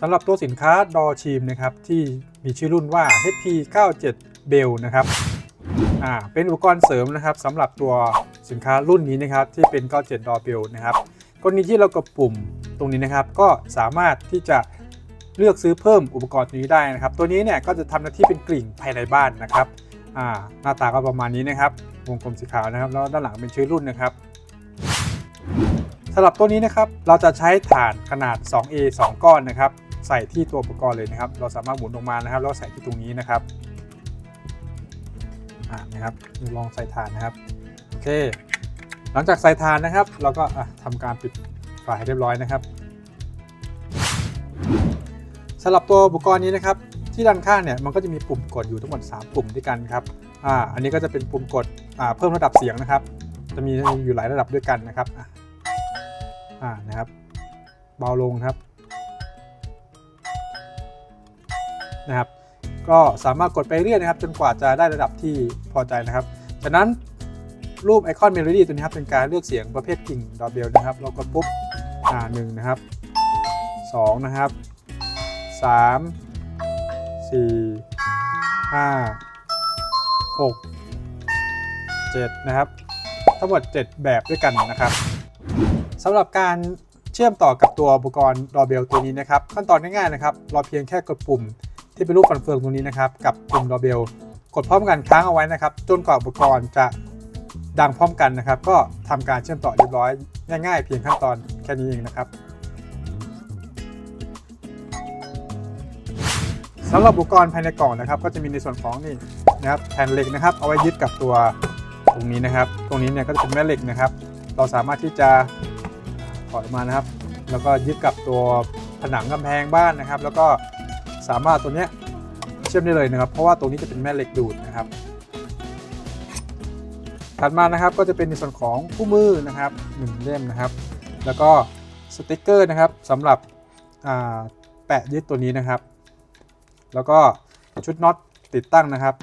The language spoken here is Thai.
สำหรับตัวสินค้าดอชีมนะครับที่มีชื่อรุ่นว่า HP 97 Bell นะครับอ่าเป็นอุปกรณ์เสริมนะครับสำหรับตัวสินค้ารุ่นนี้นะครับที่เป็น 97 Door Bell นะครับกรณีที่เรากดปุ่มตรงนี้นะครับ ก็สามารถที่จะเลือกซื้อเพิ่มอุปกรณ์ตัวนี้ได้นะครับ ตัวนี้เนี่ยก็จะทำหน้าที่เป็นกลิ่งภายในบ้านนะครับอ่าหน้าตาก็ประมาณนี้นะครับ วงกลมสีขาวนะครับ แล้วด้านหลังเป็นชื่อรุ่นนะครับสำหรับตัวนี้นะครับเราจะใช้ถ่านขนาด 2A 2 ก้อนนะครับ ใส่ที่ตัวอุปกรณ์เลยนะครับ เราสามารถหมุนลงมานะครับแล้วใส่ที่ตรงนี้นะครับอ่านะครับลองใส่ถ่านนะครับโอเค หลังจากใส่ถ่านนะครับ เราก็อะทำการปิดฝาให้เรียบร้อยนะครับสำหรับตัวอุปกรณ์นี้นะครับ ที่ด้านข้างเนี่ยมันก็จะมีปุ่มกดอยู่ทั้งหมด 3 ปุ่มด้วยกันครับอ่าอันนี้ก็จะเป็นปุ่มกดอ่าเพิ่มระดับเสียงนะครับ จะมีอยู่หลายระดับด้วยกันนะครับอ่านะครับ เบาลงครับ นะครับ ก็สามารถกดไปเรื่อยนะครับ จนกว่าจะได้ระดับที่พอใจนะครับ จากนั้นรูปไอคอนเมโลดี้ตัวนี้ครับเป็นการเลือกเสียงประเภทกิ่งดอเบลนะครับ เรากดปุ๊บอ่าหนึ่งนะครับสองนะครับสามสี่ห้าหกเจ็ดนะครับ ทั้งหมด 7 แบบด้วยกันนะครับสำหรับการเชื่อมต่อกับตัวอุปกรณ์ดอเบลตัวนี้นะครับ ขั้นตอนง่ายๆนะครับ เราเพียงแค่กดปุ่ม ที่เป็นรูปคอนเฟิร์มตรงนี้นะครับกับปุ่มดอเบลกดพร้อมกันค้างเอาไว้นะครับ จนกว่าอุปกรณ์จะดังพร้อมกันนะครับ ก็ทำการเชื่อมต่อเรียบร้อย ง่ายๆ เพียงขั้นตอนแค่นี้เองนะครับสำหรับอุปกรณ์ภายในกล่องนะครับ ก็จะมีในส่วนของนี่นะครับแผ่นเหล็กนะครับ เอาไว้ยึดกับตัวตรงนี้นะครับ ตรงนี้เนี่ยก็จะเป็นแม่เหล็กนะครับ เราสามารถที่จะถอดมานะครับ แล้วก็ยึดกับตัวผนังกำแพงบ้านนะครับ แล้วก็ สามารถตัวเนี้ยเชื่อมได้เลยนะครับ เพราะว่าตรงนี้จะเป็นแม่เหล็กดูดนะครับ ถัดมานะครับก็จะเป็นในส่วนของคู่มือนะครับหนึ่งเล่มนะครับ แล้วก็สติกเกอร์นะครับสำหรับแปะยึดตัวนี้นะครับ แล้วก็ชุดน็อตติดตั้งนะครับ